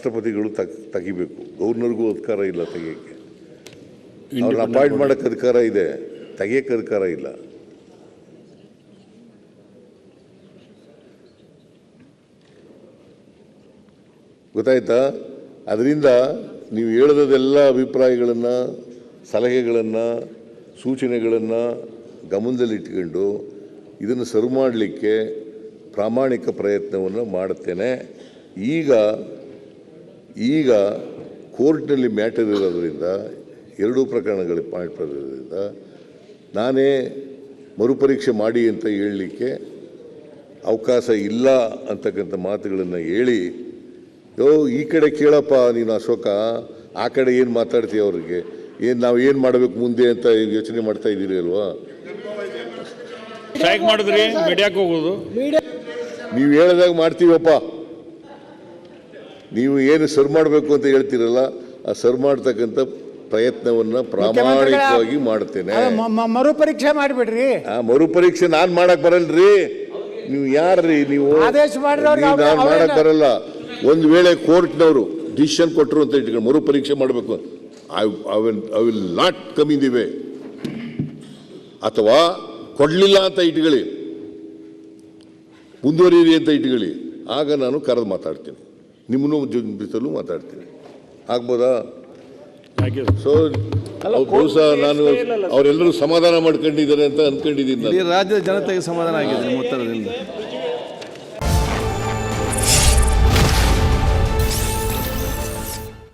ರಾಷ್ಟ್ರಪತಿಗಳು ತಗ್ ತೆಗಿಬೇಕು. ಗವರ್ನರ್ಗೂ ಅಧಿಕಾರ ಇಲ್ಲ ತೆಗಿಯೋಕ್ಕೆ. ಅವ್ರನ್ನ ಅಪಾಯಿಂಟ್ ಮಾಡೋಕ್ಕೆ ಅಧಿಕಾರ ಇದೆ. ತೆಗಿಯಕ್ಕೆ ಅಧಿಕಾರ ಇಲ್ಲ. ಗೊತ್ತಾಯ್ತಾ? ಅದರಿಂದ ನೀವು ಹೇಳದೆಲ್ಲ ಅಭಿಪ್ರಾಯಗಳನ್ನು ಸಲಹೆಗಳನ್ನು ಸೂಚನೆಗಳನ್ನು ಗಮನದಲ್ಲಿಟ್ಕೊಂಡು ಇದನ್ನು ಸರಿ ಮಾಡಲಿಕ್ಕೆ ಪ್ರಾಮಾಣಿಕ ಪ್ರಯತ್ನವನ್ನು ಮಾಡುತ್ತೇನೆ. ಈಗ ಈಗ ಕೋರ್ಟ್ನಲ್ಲಿ ಮ್ಯಾಟರ್ ಇರೋದ್ರಿಂದ ಎರಡೂ ಪ್ರಕರಣಗಳು ಪಾಯಿಂಟ್ ಇರೋದ್ರಿಂದ ನಾನೇ ಮರುಪರೀಕ್ಷೆ ಮಾಡಿ ಅಂತ ಹೇಳಲಿಕ್ಕೆ ಅವಕಾಶ ಇಲ್ಲ ಅಂತಕ್ಕಂಥ ಮಾತುಗಳನ್ನು ಹೇಳಿ ಯೋ ಈ ಕಡೆ ಕೇಳಪ್ಪ ನೀನು ಅಶೋಕ ಆ ಕಡೆ ಏನು ಮಾತಾಡ್ತೀವಿ ಅವ್ರಿಗೆ? ಏನು ನಾವು ಏನು ಮಾಡಬೇಕು ಮುಂದೆ ಅಂತ ಯೋಚನೆ ಮಾಡ್ತಾ ಇದ್ದೀರಿ ಅಲ್ವಾ? ಸ್ಟ್ರೈಕ್ ಮಾಡಿದ್ರಿ ಮೀಡಿಯಾಕ್ಕೆ ಹೋಗೋದು. ನೀವು ಹೇಳಿದಾಗ ಮಾಡ್ತೀವಪ್ಪ. ನೀವು ಏನು ಸರ್ ಮಾಡಬೇಕು ಅಂತ ಹೇಳ್ತೀರಲ್ಲ ಆ ಸರ್ ಮಾಡ್ತಕ್ಕಂಥ ಪ್ರಯತ್ನವನ್ನ ಪ್ರಾಮಾಣಿಕವಾಗಿ ಮಾಡ್ತೇನೆ ಮರುಪರೀಕ್ಷೆ ಮಾಡಿಬಿಡ್ರಿ. ಆ ಮರುಪರೀಕ್ಷೆ ನಾನು ಮಾಡಕ್ ಬರಲ್ರಿ. ನೀವು ಯಾರ್ರಿ ನೀವು? ಆದೇಶ ನೀವು ನಾನು ಮಾಡಕ್ ಬರಲ್ಲ. ಒಂದು ವೇಳೆ ಕೋರ್ಟ್ನವರು ಡಿಸಿಷನ್ ಕೊಟ್ಟರು ಅಂತ ಇಟ್ಕೊಂಡು ಮರುಪರೀಕ್ಷೆ ಮಾಡಬೇಕು. I I will I will not come in the way. ಅಥವಾ ಕೊಡಲಿಲ್ಲ ಅಂತ ಇಟ್ಕೊಳ್ಳಿ. ಮುಂದುವರಿಯಿರಿ ಅಂತ ಇಟ್ಕೊಳ್ಳಿ. ಆಗ ನಾನು ಕರೆದು ಮಾತಾಡ್ತೀನಿ. ನಿಮ್ಮನ್ನು ಜೊತೆಲೂ ಮಾತಾಡ್ತೀವಿ. ಆಗ್ಬೋದಾ? ಸೊ ಬಹುಶಃ ನಾನು ಅವರೆಲ್ಲರೂ ಸಮಾಧಾನ ಮಾಡ್ಕೊಂಡಿದ್ದಾರೆ ಅಂತ ಅನ್ಕೊಂಡಿದ್ದೀನಿ ರಾಜ್ಯದ ಜನತೆಗೆ ಸಮಾಧಾನ ಆಗಿದೆ ನಿಮ್ಮ ಉತ್ತರದಿಂದ.